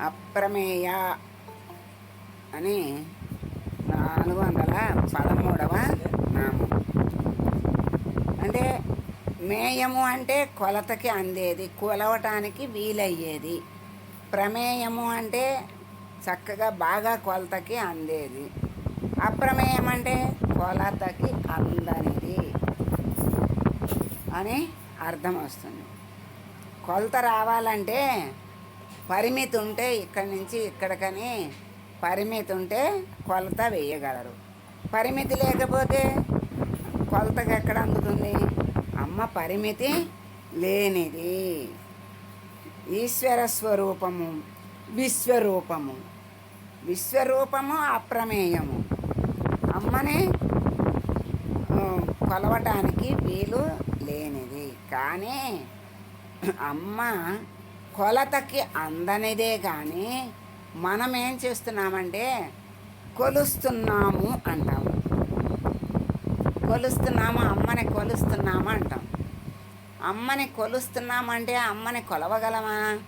అప్రమేయ అని నాలుగు వందల పదమూడవ నామం. అంటే మేయము అంటే కొలతకి అందేది కొలవటానికి వీలయ్యేది. ప్రమేయము అంటే చక్కగా బాగా కొలతకి అందేది. అప్రమేయం అంటే కొలతకి అందనిది అని అర్థం వస్తుంది. కొలత రావాలంటే పరిమితి ఉంటే ఇక్కడి నుంచి ఇక్కడికని పరిమితి ఉంటే కొలత వేయగలరు. పరిమితి లేకపోతే కొలతకి ఎక్కడ అందుతుంది? అమ్మ పరిమితి లేనిది. ఈశ్వర స్వరూపము విశ్వరూపము. విశ్వరూపము అప్రమేయము. అమ్మని కొలవటానికి వీలు లేనిది. కానీ అమ్మ కొలతకి అందనిదే కానీ మనం ఏం చేస్తున్నామంటే కొలుస్తున్నాము అంటాము కొలుస్తున్నాము అమ్మని కొలుస్తున్నాము అంటాం. అమ్మని కొలుస్తున్నామంటే అమ్మని కొలవగలమా?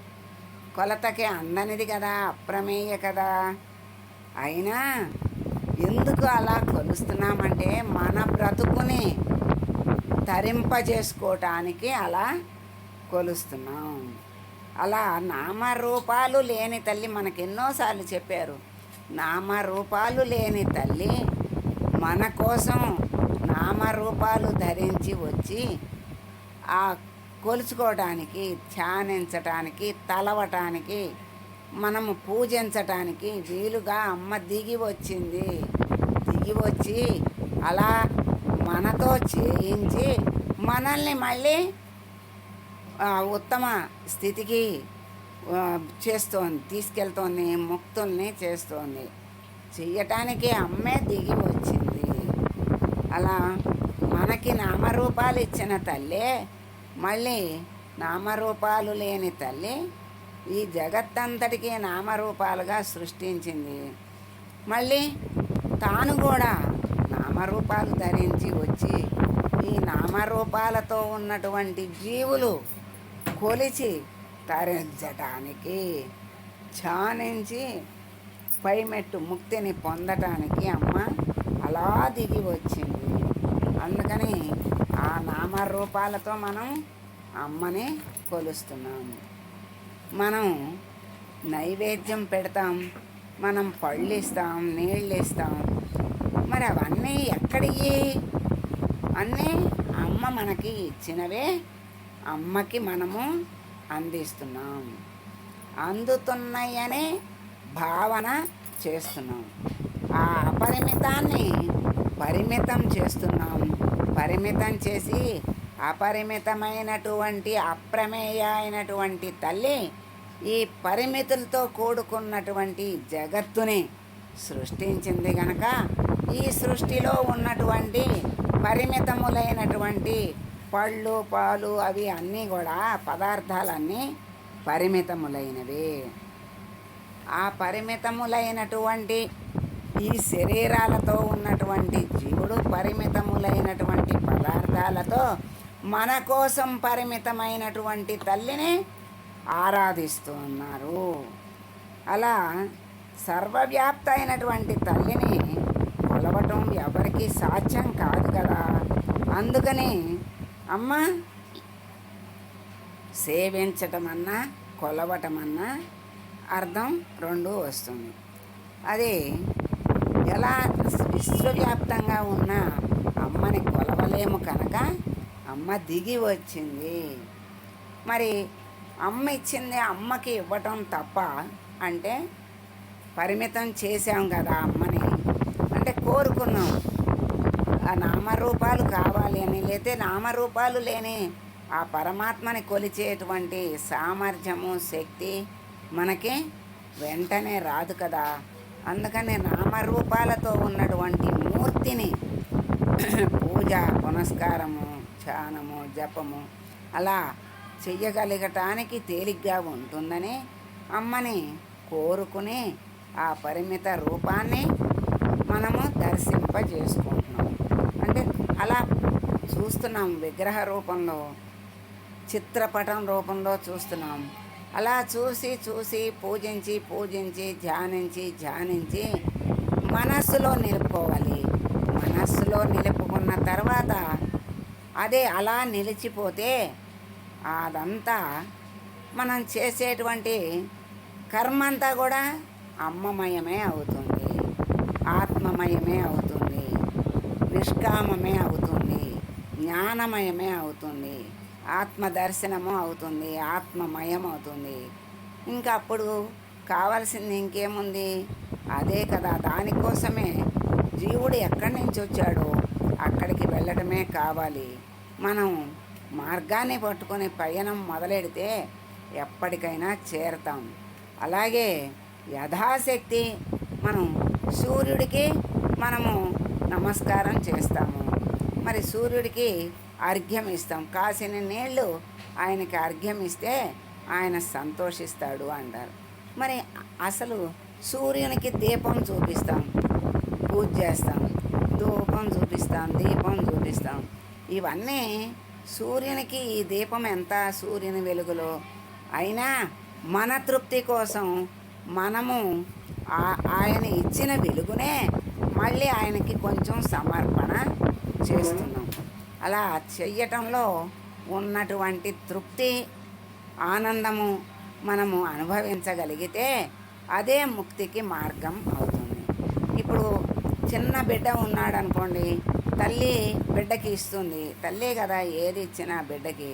కొలతకి అందనిది కదా అప్రమేయ కదా. అయినా ఎందుకు అలా కొలుస్తున్నామంటే మన బ్రతుకుని తరింపజేసుకోవటానికి అలా కొలుస్తున్నాం. అలా నామరూపాలు లేని తల్లి మనకెన్నోసార్లు చెప్పారు. నామరూపాలు లేని తల్లి మన కోసం నామరూపాలు ధరించి వచ్చి ఆ కొలుచుకోవడానికి ధ్యానించటానికి తలవటానికి మనము పూజించటానికి వీలుగా అమ్మ దిగి వచ్చింది. దిగి వచ్చి అలా మనతో చేయించి మనల్ని మళ్ళీ ఉత్తమ స్థితికి చేస్తోంది తీసుకెళ్తోంది ముక్తుల్ని చేస్తోంది. చెయ్యటానికి అమ్మే దిగి వచ్చింది. అలా మనకి నామరూపాలు ఇచ్చిన తల్లే మళ్ళీ నామరూపాలు లేని తల్లి ఈ జగత్తంతటికీ నామరూపాలుగా సృష్టించింది. మళ్ళీ తాను కూడా నామరూపాలు ధరించి వచ్చి ఈ నామరూపాలతో ఉన్నటువంటి జీవులు కొలిచి తరించటానికి ఛానించి పైమెట్టు ముక్తిని పొందటానికి అమ్మ అలా దిగి వచ్చింది. అందుకని ఆ నామరూపాలతో మనం అమ్మని కొలుస్తున్నాము. మనం నైవేద్యం పెడతాం మనం పళ్ళు ఇస్తాం నీళ్ళు ఇస్తాం మరి అవన్నీ ఎక్కడివి అన్నీ అమ్మ మనకి ఇచ్చినవే అమ్మకి మనము అందిస్తున్నాం. అందుతున్నాయనే భావన చేస్తున్నాం. ఆ అపరిమితాన్ని పరిమితం చేస్తున్నాం. పరిమితం చేసి అపరిమితమైనటువంటి అప్రమేయ అయినటువంటి తల్లి ఈ పరిమితులతో కూడుకున్నటువంటి జగత్తుని సృష్టించింది గనక ఈ సృష్టిలో ఉన్నటువంటి పరిమితములైనటువంటి పళ్ళు పాలు అవి అన్నీ కూడా పదార్థాలన్నీ పరిమితములైనవి. ఆ పరిమితములైనటువంటి ఈ శరీరాలతో ఉన్నటువంటి జీవుడు పరిమితములైనటువంటి పదార్థాలతో మన కోసం పరిమితమైనటువంటి తల్లిని ఆరాధిస్తూ ఉన్నారు. అలా సర్వవ్యాప్త అయినటువంటి తల్లిని కొలవటం ఎవరికీ సాధ్యం కాదు కదా. అందుకని అమ్మ సేవించటమన్నా కొలవటమన్నా అర్థం రెండు వస్తుంది. అది ఎలా విశ్వవ్యాప్తంగా ఉన్న అమ్మని కొలవలేము కనుక అమ్మ దిగి వచ్చింది. మరి అమ్మ ఇచ్చింది అమ్మకి ఇవ్వటం తప్ప అంటే పరిమితం చేసాం కదా అమ్మని. అంటే కోరుకున్నాం. ఆ నామరూపాలు కావాలి అని లేతే నామరూపాలు లేని. ఆ పరమాత్మని కొలిచేటువంటి సామర్థ్యము శక్తి మనకి వెంటనే రాదు కదా. అందుకని నామరూపాలతో ఉన్నటువంటి మూర్తిని పూజ పునస్కారము ధ్యానము జపము అలా చెయ్యగలగటానికి తేలిగ్గా ఉంటుందని అమ్మని కోరుకుని ఆ పరిమిత రూపాన్ని మనము దర్శింపజేసుకుంటున్నాం. చాలా అలా చూస్తున్నాం విగ్రహ రూపంలో చిత్రపటం రూపంలో చూస్తున్నాం. అలా చూసి చూసి పూజించి పూజించి ధ్యానించి ధ్యానించి మనస్సులో నిలుపుకోవాలి. మనస్సులో నిలుపుకున్న తర్వాత అదే అలా నిలిచిపోతే అదంతా మనం చేసేటువంటి కర్మంతా కూడా అమ్మమయమే అవుతుంది. ఆత్మమయమే అవుతుంది. నిష్కామమే అవుతుంది జ్ఞానమయమే అవుతుంది ఆత్మ దర్శనము అవుతుంది ఆత్మమయం అవుతుంది. ఇంకా అప్పుడు కావాల్సింది ఇంకేముంది? అదే కదా దానికోసమే జీవుడు ఎక్కడి నుంచి వచ్చాడో అక్కడికి వెళ్ళడమే కావాలి. మనం మార్గాన్ని పట్టుకొని పయనం మొదలెడితే ఎప్పటికైనా చేరతాం. అలాగే యథాశక్తి మనం సూర్యుడికి మనము నమస్కారం చేస్తాము. మరి సూర్యుడికి అర్ఘ్యం ఇస్తాం. కాసిన నీళ్ళు ఆయనకి అర్ఘ్యం ఇస్తే ఆయన సంతోషిస్తాడు అంటారు. మరి అసలు సూర్యునికి దీపం చూపిస్తాం. పూజ చేస్తాం. ధూపం చూపిస్తాం. దీపం చూపిస్తాం. ఇవన్నీ సూర్యునికి ఈ దీపం ఎంత సూర్యుని వెలుగులో? అయినా మన తృప్తి కోసం మనము ఆ- ఆయన ఇచ్చిన వెలుగునే మళ్ళీ ఆయనకి కొంచెం సమర్పణ చేస్తున్నాం. అలా చెయ్యటంలో ఉన్నటువంటి తృప్తి ఆనందము మనము అనుభవించగలిగితే అదే ముక్తికి మార్గం అవుతుంది. ఇప్పుడు చిన్న బిడ్డ ఉన్నాడు అనుకోండి తల్లి బిడ్డకి ఇస్తుంది. తల్లే కదా ఏది ఇచ్చినా బిడ్డకి.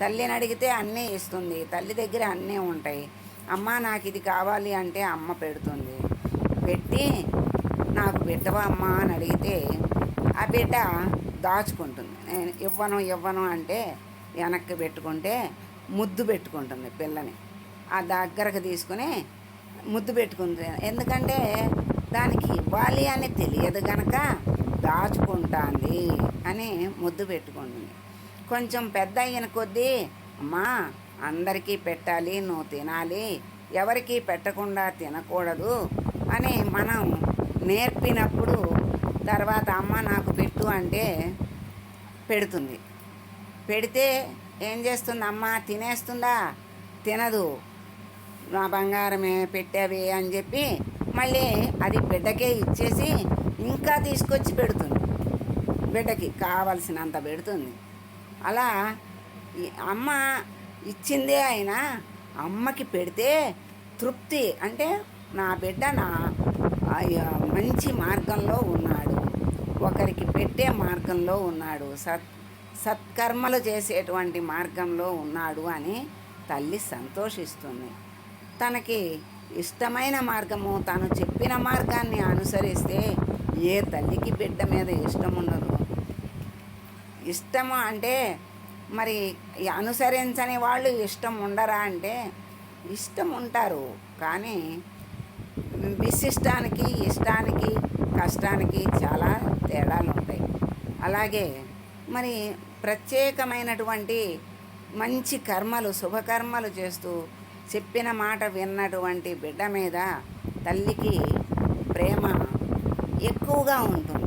తల్లిని అడిగితే అన్నీ ఇస్తుంది. తల్లి దగ్గర అన్నీ ఉంటాయి. అమ్మ నాకు ఇది కావాలి అంటే అమ్మ పెడుతుంది. పెట్టి నాకు బిడ్డవా అమ్మా అని అడిగితే ఆ బిడ్డ దాచుకుంటుంది. నేను ఇవ్వను ఇవ్వను అంటే వెనక్కి పెట్టుకుంటే ముద్దు పెట్టుకుంటుంది పిల్లని. ఆ దగ్గరకు తీసుకుని ముద్దు పెట్టుకుంటుంది. ఎందుకంటే దానికి ఇవ్వాలి అని తెలియదు కనుక దాచుకుంటాంది అని ముద్దు పెట్టుకుంటుంది. కొంచెం పెద్ద అయిన కొద్దీ అమ్మా అందరికీ పెట్టాలి నువ్వు తినాలి ఎవరికీ పెట్టకుండా తినకూడదు అని మనం నేర్పినప్పుడు తర్వాత అమ్మ నాకు పెట్టు అంటే పెడుతుంది. పెడితే ఏం చేస్తుంది అమ్మ? తినేస్తుందా? తినదు. నా బంగారమే పెట్టావే అని చెప్పి మళ్ళీ అది బిడ్డకే ఇచ్చేసి ఇంకా తీసుకొచ్చి పెడుతుంది. బిడ్డకి కావలసినంత పెడుతుంది. అలా అమ్మ ఇచ్చిందే అయినా అమ్మకి పెడితే తృప్తి. అంటే నా బిడ్డ నా మంచి మార్గంలో ఉన్నాడు. ఒకరికి పెట్టే మార్గంలో ఉన్నాడు. సత్ సత్కర్మలు చేసేటువంటి మార్గంలో ఉన్నాడు అని తల్లి సంతోషిస్తుంది. తనకి ఇష్టమైన మార్గము తను చెప్పిన మార్గాన్ని అనుసరిస్తే ఏ తల్లికి బిడ్డ మీద ఇష్టం ఉండదు. ఇష్టము అంటే మరి అనుసరించని వాళ్ళు ఇష్టం ఉండరా అంటే ఇష్టం ఉంటారు. కానీ విశిష్టానికి ఇష్టానికి కష్టానికి చాలా తేడాలు ఉంటాయి. అలాగే మరి ప్రత్యేకమైనటువంటి మంచి కర్మలు శుభకర్మలు చేస్తూ చెప్పిన మాట విన్నటువంటి బిడ్డ మీద తల్లికి ప్రేమ ఎక్కువగా ఉంటుంది.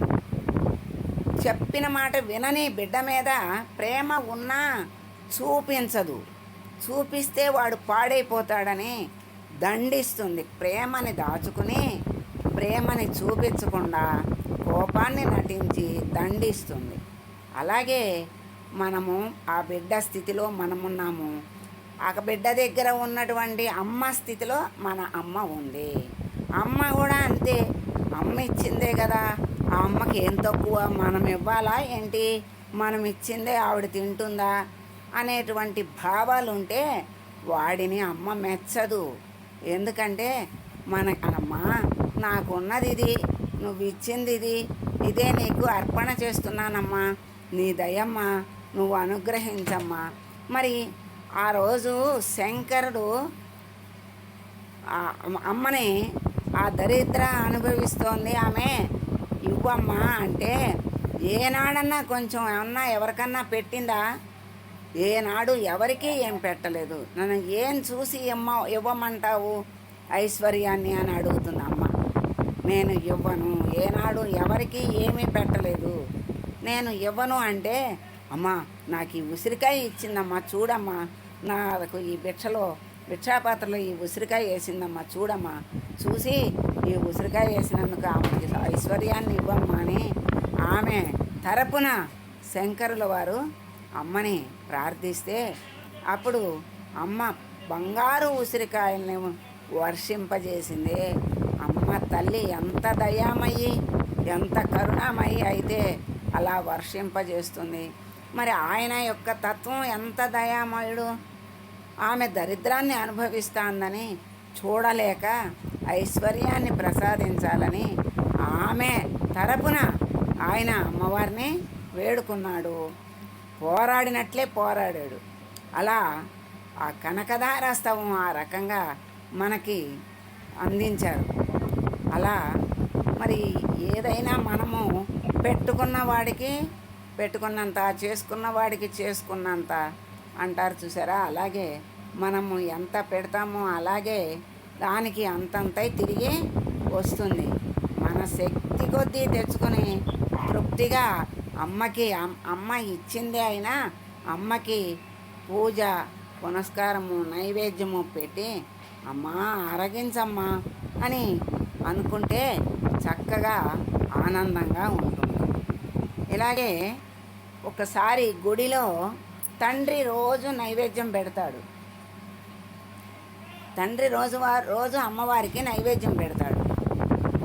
చెప్పిన మాట వినని బిడ్డ మీద ప్రేమ ఉన్నా చూపించదు. చూపిస్తే వాడు పాడైపోతాడని దండిస్తుంది. ప్రేమని దాచుకుని ప్రేమని చూపించకుండా కోపాన్ని నటించి దండిస్తుంది. అలాగే మనము ఆ బిడ్డ స్థితిలో మనమున్నాము. ఆ బిడ్డ దగ్గర ఉన్నటువంటి అమ్మ స్థితిలో మన అమ్మ ఉంది. అమ్మ కూడా అంతే. అమ్మ ఇచ్చిందే కదా. ఆ అమ్మకి ఏం తక్కువ? మనం ఇవ్వాలా ఏంటి? మనం ఇచ్చిందే ఆవిడ తింటుందా? అనేటువంటి భావాలు ఉంటే వాడిని అమ్మ మెచ్చదు. ఎందుకంటే మన అమ్మా నాకున్నది ఇది నువ్వు ఇచ్చింది ఇది ఇదే నీకు అర్పణ చేస్తున్నానమ్మా. నీ దయమ్మా నువ్వు అనుగ్రహించమ్మా. మరి ఆ రోజు శంకరుడు అమ్మని ఆ దరిద్ర అనుభవిస్తోంది. ఆమె ఇవ్వమ్మా అంటే ఏనాడన్నా కొంచెం ఏమన్నా ఎవరికన్నా పెట్టిందా? ఏనాడు ఎవరికీ ఏం పెట్టలేదు. నన్ను ఏం చూసి ఇమ్మ ఇవ్వమంటావు ఐశ్వర్యాన్ని అని అడుగుతుంది అమ్మ. నేను ఇవ్వను. ఏనాడు ఎవరికీ ఏమీ పెట్టలేదు. నేను ఇవ్వను అంటే అమ్మా నాకు ఈ ఉసిరికాయ ఇచ్చిందమ్మా చూడమ్మా. నాకు ఈ భిక్షలో భిక్షాపాత్రలో ఈ ఉసిరికాయ వేసిందమ్మా చూడమ్మా. చూసి ఈ ఉసిరికాయ వేసినందుకు ఆమెకి ఐశ్వర్యాన్ని ఇవ్వమ్మా అని ఆమె తరపున శంకరుల వారు అమ్మని ప్రార్థిస్తే అప్పుడు అమ్మ బంగారు ఉసిరికాయల్ని వర్షింపజేసింది. అమ్మ తల్లి ఎంత దయామయ్యి ఎంత కరుణామయ్యి అయితే అలా వర్షింపజేస్తుంది. మరి ఆయన యొక్క తత్వం ఎంత దయామయుడు? ఆమె దరిద్రాన్ని అనుభవిస్తాందని చూడలేక ఐశ్వర్యాన్ని ప్రసాదించాలని ఆమె తరపున ఆయన అమ్మవారిని వేడుకున్నాడు. పోరాడినట్లే పోరాడాడు. అలా ఆ కనకదారస్తవం ఆ రకంగా మనకి అందించారు. అలా మరి ఏదైనా మనము పెట్టుకున్న వాడికి పెట్టుకున్నంత చేసుకున్న వాడికి చేసుకున్నంత అంటారు చూసారా? అలాగే మనము ఎంత పెడతామో అలాగే దానికి అంతంతై తిరిగి వస్తుంది. మన శక్తి కొద్దీ తెచ్చుకొని తృప్తిగా అమ్మకి అమ్- అమ్మ ఇచ్చిందే అయినా అమ్మకి పూజ పునస్కారము నైవేద్యము పెట్టి అమ్మా అరగించమ్మా అని అనుకుంటే చక్కగా ఆనందంగా ఉంటుంది. ఇలాగే ఒకసారి గుడిలో తండ్రి రోజు నైవేద్యం పెడతాడు. తండ్రి రోజు వారు రోజు అమ్మవారికి నైవేద్యం పెడతాడు.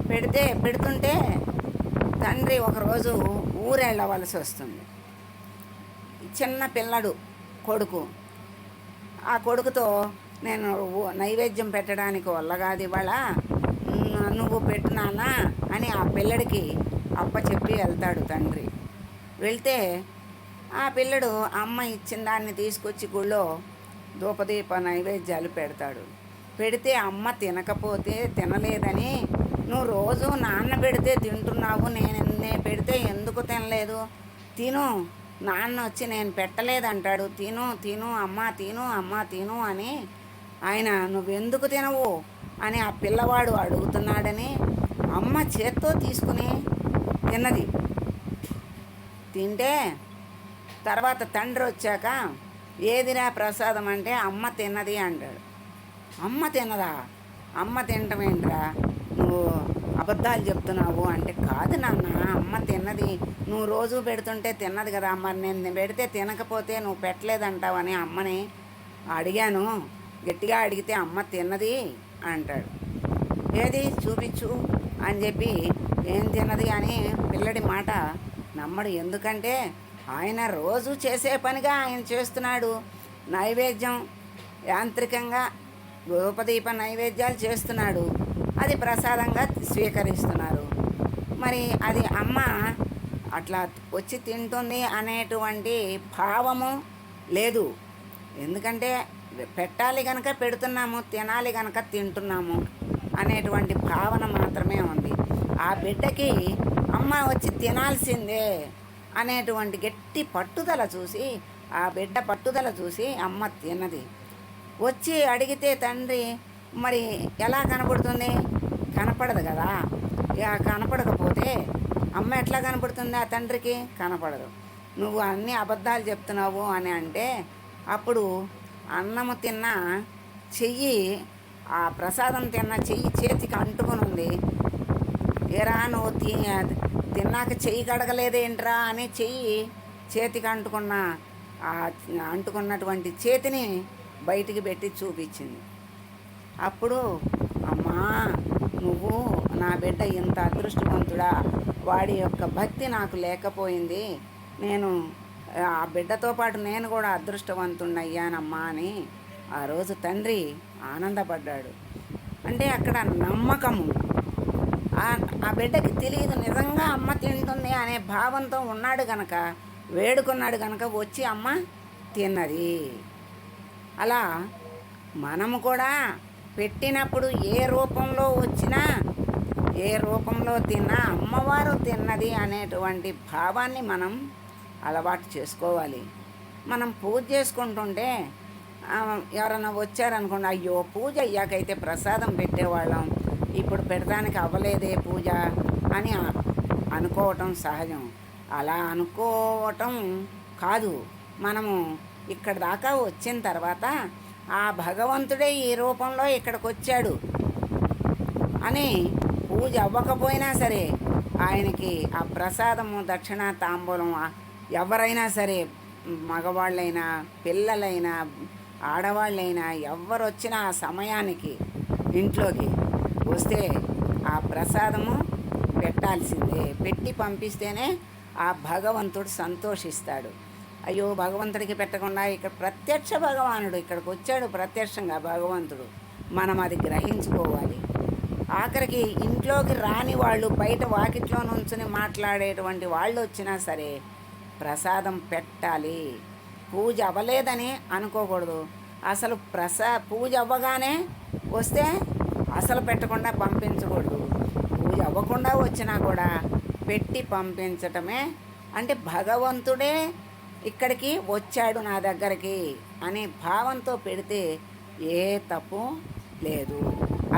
పెడితే పెడుతుంటే తండ్రి ఒకరోజు ఊరెళ్ళవలసి వస్తుంది. చిన్న పిల్లడు కొడుకు. ఆ కొడుకుతో నేను నైవేద్యం పెట్టడానికి వల్లగాది ఇవాళ. నువ్వు పెట్టినానా అని ఆ పిల్లడికి అప్ప చెప్పి వెళ్తాడు తండ్రి. వెళ్తే ఆ పిల్లడు అమ్మ ఇచ్చిన దాన్ని తీసుకొచ్చి గుళ్ళో ధూపదీప నైవేద్యాలు పెడతాడు. పెడితే అమ్మ తినకపోతే తినలేదని నువ్వు రోజు నాన్న పెడితే తింటున్నావు నేను నేను పెడితే ఎందుకు తినలేదు? తిను. నాన్న వచ్చి నేను పెట్టలేదంటాడు. తిను తిను అమ్మ తిను అమ్మ తిను అని ఆయన నువ్వెందుకు తినవు? అని ఆ పిల్లవాడు అడుగుతున్నాడని అమ్మ చేత్తో తీసుకుని తిన్నది. తింటే తర్వాత తండ్రి వచ్చాక ఏదిరా ప్రసాదం అంటే అమ్మ తిన్నది అంటాడు. అమ్మ తినదా అమ్మ తినటమేంట్రా నువ్వు అబద్ధాలు చెప్తున్నావు అంటే కాదు నాన్న అమ్మ తిన్నది. నువ్వు రోజు పెడుతుంటే తిన్నది కదా మరి నేను పెడితే తినకపోతే నువ్వు పెట్టలేదంటావని అమ్మని అడిగాను. గట్టిగా అడిగితే అమ్మ తిన్నది అంటాడు. ఏది? చూపించు అని చెప్పి ఏం తిన్నది అని పిల్లడి మాట నమ్మడు. ఎందుకంటే ఆయన రోజు చేసే పనిగా ఆయన చేస్తున్నాడు. నైవేద్యం యాంత్రికంగా ధూపదీప నైవేద్యాలు చేస్తున్నాడు. అది ప్రసాదంగా స్వీకరిస్తున్నారు. మరి అది అమ్మ అట్లా వచ్చి తింటుంది అనేటువంటి భావము లేదు. ఎందుకంటే పెట్టాలి కనుక పెడుతున్నాము తినాలి కనుక తింటున్నాము అనేటువంటి భావన మాత్రమే ఉంది. ఆ బిడ్డకి అమ్మ వచ్చి తినాల్సిందే అనేటువంటి గట్టి పట్టుదల చూసి ఆ బిడ్డ పట్టుదల చూసి అమ్మ తిన్నది. వచ్చి అడిగితే తండ్రి మరి ఎలా కనపడుతుంది కనపడదు కదా. ఇక కనపడకపోతే అమ్మ ఎట్లా కనపడుతుంది? ఆ తండ్రికి కనపడదు. నువ్వు అన్ని అబద్ధాలు చెప్తున్నావు అని అంటే అప్పుడు అన్నము తిన్న చెయ్యి ఆ ప్రసాదం తిన్న చెయ్యి చేతికి అంటుకుని ఉంది. ఏరా నువ్వు తి తిన్నాక చెయ్యి కడగలేదేంట్రా అని చెయ్యి చేతికి అంటుకున్న ఆ అంటుకున్నటువంటి చేతిని బయటికి పెట్టి చూపించింది. అప్పుడు అమ్మా నువ్వు నా బిడ్డ ఇంత అదృష్టవంతుడా? వాడి యొక్క భక్తి నాకు లేకపోయింది. నేను ఆ బిడ్డతో పాటు నేను కూడా అదృష్టవంతుణ్ణయ్యానమ్మా అని ఆ రోజు తండ్రి ఆనందపడ్డాడు. అంటే అక్కడ నమ్మకము ఆ బిడ్డకి తెలియదు నిజంగా అమ్మ తింటుంది అనే భావంతో ఉన్నాడు గనక వేడుకున్నాడు గనక వచ్చి అమ్మ తిన్నది. అలా మనము కూడా పెట్టినప్పుడు ఏ రూపంలో వచ్చినా ఏ రూపంలో తిన్నా అమ్మవారు తిన్నది అనేటువంటి భావాన్ని మనం అలవాటు చేసుకోవాలి. మనం పూజ చేసుకుంటుంటే ఎవరైనా వచ్చారనుకోండి అయ్యో పూజ అయ్యాకైతే ప్రసాదం పెట్టేవాళ్ళం ఇప్పుడు పెడతానికి అవ్వలేదే పూజ అని అనుకోవటం సహజం. అలా అనుకోవటం కాదు. మనము ఇక్కడ దాకా వచ్చిన తర్వాత ఆ భగవంతుడే ఈ రూపంలో ఇక్కడికి వచ్చాడు అని పూజ అవ్వకపోయినా సరే ఆయనకి ఆ ప్రసాదము దక్షిణ తాంబూలం ఎవరైనా సరే మగవాళ్ళైనా పిల్లలైనా ఆడవాళ్ళైనా ఎవరు వచ్చినా ఆ సమయానికి ఇంట్లోకి వస్తే ఆ ప్రసాదము పెట్టాల్సిందే. పెట్టి పంపిస్తేనే ఆ భగవంతుడు సంతోషిస్తాడు. అయ్యో భగవంతుడికి పెట్టకుండా ఇక్కడ ప్రత్యక్ష భగవానుడు ఇక్కడికి వచ్చాడు ప్రత్యక్షంగా భగవంతుడు. మనం అది గ్రహించుకోవాలి. ఆఖరికి ఇంట్లోకి రాని వాళ్ళు బయట వాకిట్లో నుంచుని మాట్లాడేటువంటి వాళ్ళు వచ్చినా సరే ప్రసాదం పెట్టాలి. పూజ అవ్వలేదని అనుకోకూడదు. అసలు ప్రసా పూజ అవ్వగానే వస్తే అసలు పెట్టకుండా పంపించకూడదు. పూజ అవ్వకుండా వచ్చినా కూడా పెట్టి పంపించటమే. అంటే భగవంతుడే ఇక్కడికి వచ్చాడు నా దగ్గరికి అనే భావంతో పెడితే ఏ తప్పు లేదు.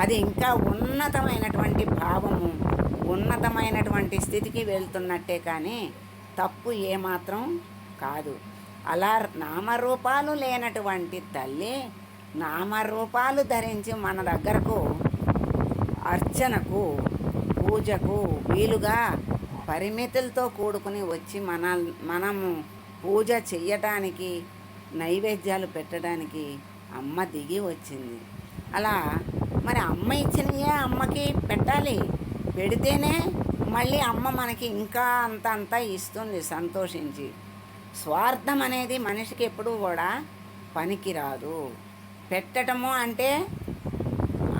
అది ఇంకా ఉన్నతమైనటువంటి భావము ఉన్నతమైనటువంటి స్థితికి వెళ్తున్నట్టే కానీ తప్పు ఏమాత్రం కాదు. అలా నామరూపాలు లేనటువంటి తల్లి నామరూపాలు ధరించి మన దగ్గరకు అర్చనకు పూజకు వీలుగా పరిమితులతో కూడుకుని వచ్చి మన మనము పూజ చెయ్యటానికి నైవేద్యాలు పెట్టడానికి అమ్మ దిగి వచ్చింది. అలా మరి అమ్మ ఇచ్చినయే అమ్మకి పెట్టాలి. పెడితేనే మళ్ళీ అమ్మ మనకి ఇంకా అంత అంతా ఇస్తుంది సంతోషించి. స్వార్థం అనేది మనిషికి ఎప్పుడూ కూడా పనికిరాదు. పెట్టటము అంటే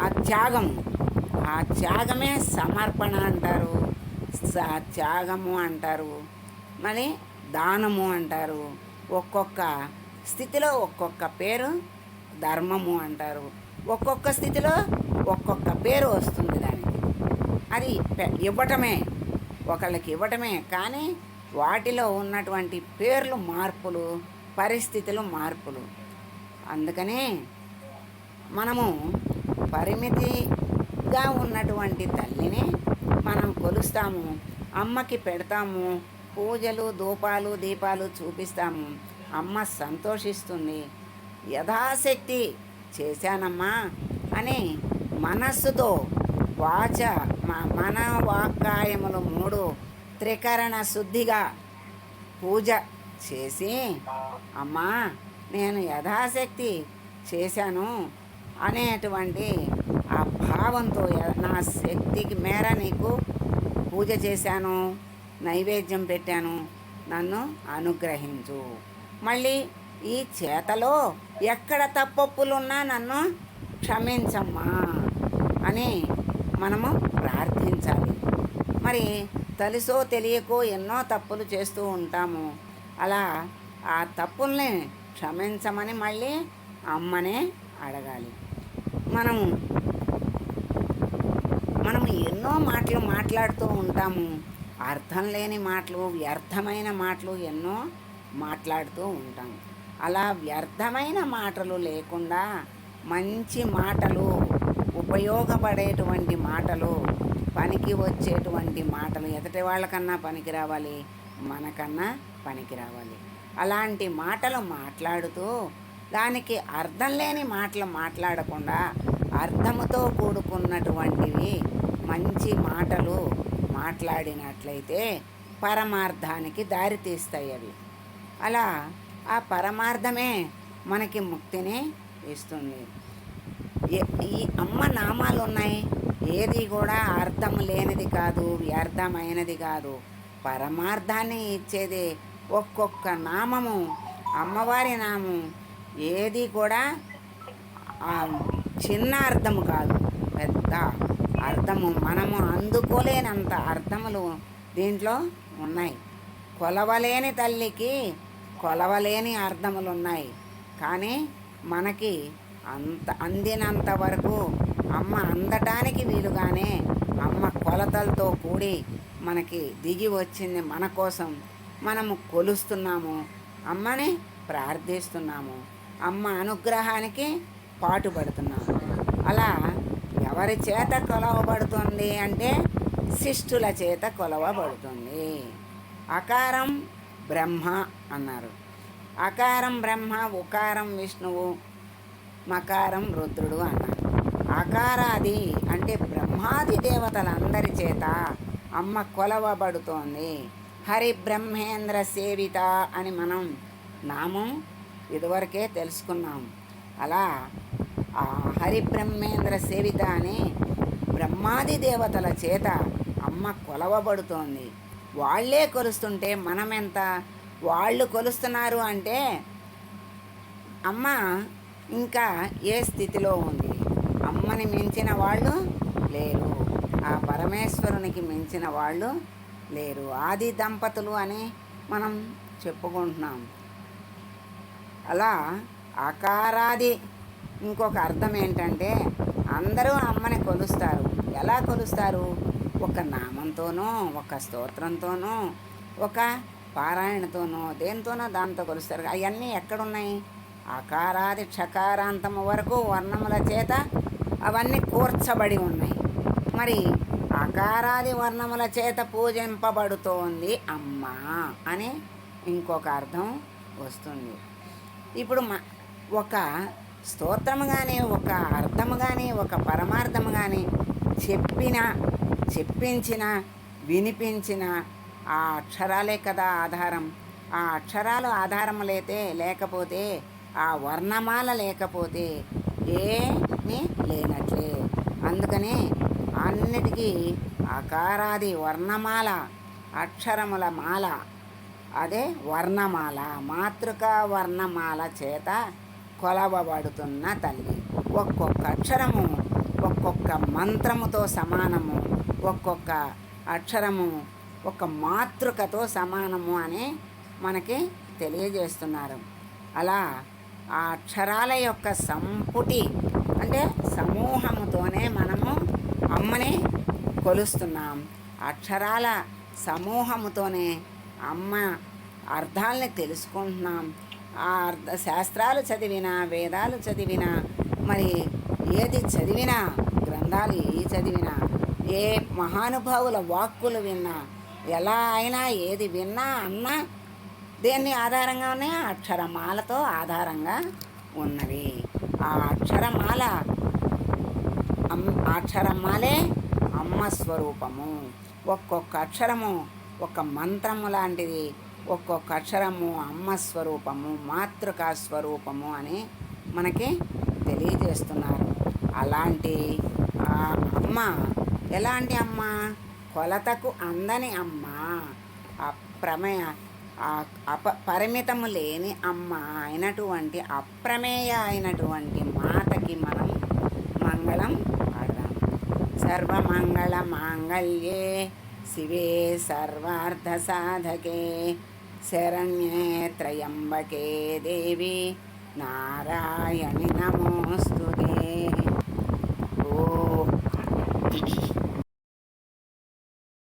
ఆ త్యాగం ఆ త్యాగమే సమర్పణ అంటారు. త్యాగము అంటారు. మరి దానము అంటారు. ఒక్కొక్క స్థితిలో ఒక్కొక్క పేరు ధర్మము అంటారు. ఒక్కొక్క స్థితిలో ఒక్కొక్క పేరు వస్తుంది దానికి. అది ఇవ్వటమే ఒకళ్ళకి ఇవ్వటమే కానీ వాటిలో ఉన్నటువంటి పేర్లు మార్పులు పరిస్థితులు మార్పులు. అందుకనే మనము పరిమితిగా ఉన్నటువంటి తల్లిని మనం కొలుస్తాము అమ్మకి పెడతాము పూజలు ధూపాలు దీపాలు చూపిస్తాము అమ్మ సంతోషిస్తుంది. యథాశక్తి చేశానమ్మా అని మనస్సుతో వాచ మ- మన వాక్కాయములు మూడు త్రికరణ శుద్ధిగా పూజ చేసి అమ్మా నేను యథాశక్తి చేశాను అనేటువంటి ఆ భావంతో నా శక్తికి మేర నీకు పూజ చేశాను. నైవేద్యం పెట్టాను. నన్ను అనుగ్రహించు. మళ్ళీ ఈ చేతలో ఎక్కడ తప్పప్పులున్నా నన్ను క్షమించమ్మా అని మనము ప్రార్థించాలి. మరి తెలుసో తెలియకో ఎన్నో తప్పులు చేస్తూ ఉంటాము. అలా ఆ తప్పుల్ని క్షమించమని మళ్ళీ అమ్మనే అడగాలి. మనం మనం ఎన్నో మాటలు మాట్లాడుతూ ఉంటాము. అర్థం లేని మాటలు వ్యర్థమైన మాటలు ఎన్నో మాట్లాడుతూ ఉంటాం. అలా వ్యర్థమైన మాటలు లేకుండా మంచి మాటలు ఉపయోగపడేటువంటి మాటలు పనికి వచ్చేటువంటి మాటలు ఎదుటి వాళ్ళకన్నా పనికి రావాలి మనకన్నా పనికి రావాలి. అలాంటి మాటలు మాట్లాడుతూ దానికి అర్థం లేని మాటలు మాట్లాడకుండా అర్థముతో కూడుకున్నటువంటివి మంచి మాటలు మాట్లాడినట్లయితే పరమార్థానికి దారితీస్తాయి అవి. అలా ఆ పరమార్థమే మనకి ముక్తిని ఇస్తుంది. ఈ అమ్మ నామాలు ఉన్నాయి. ఏది కూడా అర్థం లేనిది కాదు వ్యర్థమైనది కాదు. పరమార్థాన్ని ఇచ్చేది ఒక్కొక్క నామము అమ్మవారి నామం ఏది కూడా చిన్న అర్థము కాదు. పెద్ద అర్థము మనము అందుకోలేనంత అర్థములు దీంట్లో ఉన్నాయి. కొలవలేని తల్లికి కొలవలేని అర్థములు ఉన్నాయి కానీ మనకి అంత అందినంత వరకు అమ్మ అందటానికి వీలుగానే అమ్మ కొలతలతో కూడి మనకి దిగి వచ్చింది మన కోసం. మనము కొలుస్తున్నాము అమ్మని ప్రార్థిస్తున్నాము అమ్మ అనుగ్రహానికి పాటుపడుతున్నాము. అలా ఎవరి చేత కొలవబడుతుంది అంటే శిష్టుల చేత కొలవబడుతుంది. అకారం బ్రహ్మ అన్నారు. అకారం బ్రహ్మ ఉకారం విష్ణువు మకారం రుద్రుడు అన్నారు. అకారాది అంటే బ్రహ్మాది దేవతలందరి చేత అమ్మ కొలవబడుతోంది. హరి బ్రహ్మేంద్ర సేవిత అని మనం నామం ఇదివరకే తెలుసుకున్నాం. అలా ఆ హరిబ్రహ్మేంద్ర సేవిత అని బ్రహ్మాది దేవతల చేత అమ్మ కొలవబడుతోంది. వాళ్ళే కొలుస్తుంటే మనమెంత? వాళ్ళు కొలుస్తున్నారు అంటే అమ్మ ఇంకా ఏ స్థితిలో ఉంది? అమ్మని మించిన వాళ్ళు లేరు. ఆ పరమేశ్వరునికి మించిన వాళ్ళు లేరు. ఆది దంపతులు అని మనం చెప్పుకుంటున్నాం. అలా ఆకారాది ఇంకొక అర్థం ఏంటంటే అందరూ అమ్మని కొలుస్తారు. ఎలా కొలుస్తారు? ఒక నామంతోనో ఒక స్తోత్రంతోనో ఒక పారాయణతోనో దేనితోనో దాంతో కొలుస్తారు. అవన్నీ ఎక్కడున్నాయి? అకారాది క్షకారాంతము వరకు వర్ణముల చేత అవన్నీ కూర్చబడి ఉన్నాయి. మరి అకారాది వర్ణముల చేత పూజింపబడుతోంది అమ్మ అని ఇంకొక అర్థం వస్తుంది. ఇప్పుడు మ ఒక స్తోత్రము కానీ ఒక అర్థము కానీ ఒక పరమార్థము కానీ చెప్పిన చెప్పించిన వినిపించిన ఆ అక్షరాలే కదా ఆధారం. ఆ అక్షరాలు ఆధారం లేతే లేకపోతే ఆ వర్ణమాల లేకపోతే ఏమీ లేనట్లే. అందుకనే అన్నిటికీ ఆకారాది వర్ణమాల అక్షరముల మాల అదే వర్ణమాల మాతృక వర్ణమాల చేత కొలవబడుతున్న తల్లి. ఒక్కొక్క అక్షరము ఒక్కొక్క మంత్రముతో సమానము. ఒక్కొక్క అక్షరము ఒక మాతృకతో సమానము అని మనకి తెలియజేస్తున్నారు. అలా ఆ అక్షరాల యొక్క సంపుటి అంటే సమూహముతోనే మనము అమ్మని కొలుస్తున్నాం. అక్షరాల సమూహముతోనే అమ్మ అర్థాలని తెలుసుకుంటున్నాం. శాస్త్రాలు చదివినా వేదాలు చదివినా మరి ఏది చదివినా గ్రంథాలు ఏ చదివినా ఏ మహానుభావుల వాక్కులు విన్నా ఎలా అయినా ఏది విన్నా అన్నా దేన్ని ఆధారంగానే అక్షరమాలతో ఆధారంగా ఉన్నవి. ఆ అక్షరమాల అక్షరమాలే అమ్మ స్వరూపము. ఒక్కొక్క అక్షరము ఒక మంత్రము లాంటిది. ఒక్కొక్క అక్షరము అమ్మ స్వరూపము మాతృకా స్వరూపము అని మనకి తెలియజేస్తున్నారు. అలాంటి ఆ అమ్మ ఎలాంటి అమ్మ? కొలతకు అందని అమ్మ అప్రమేయ అప పరిమితము లేని అమ్మ అయినటువంటి అప్రమేయ అయినటువంటి మాతకి మనం మంగళం పాడదాం. సర్వమంగళ మాంగళ్యే శివే సర్వార్థ సాధకే. శరణ్యే త్రయంబకే దేవి నారాయణి నమోస్తుతే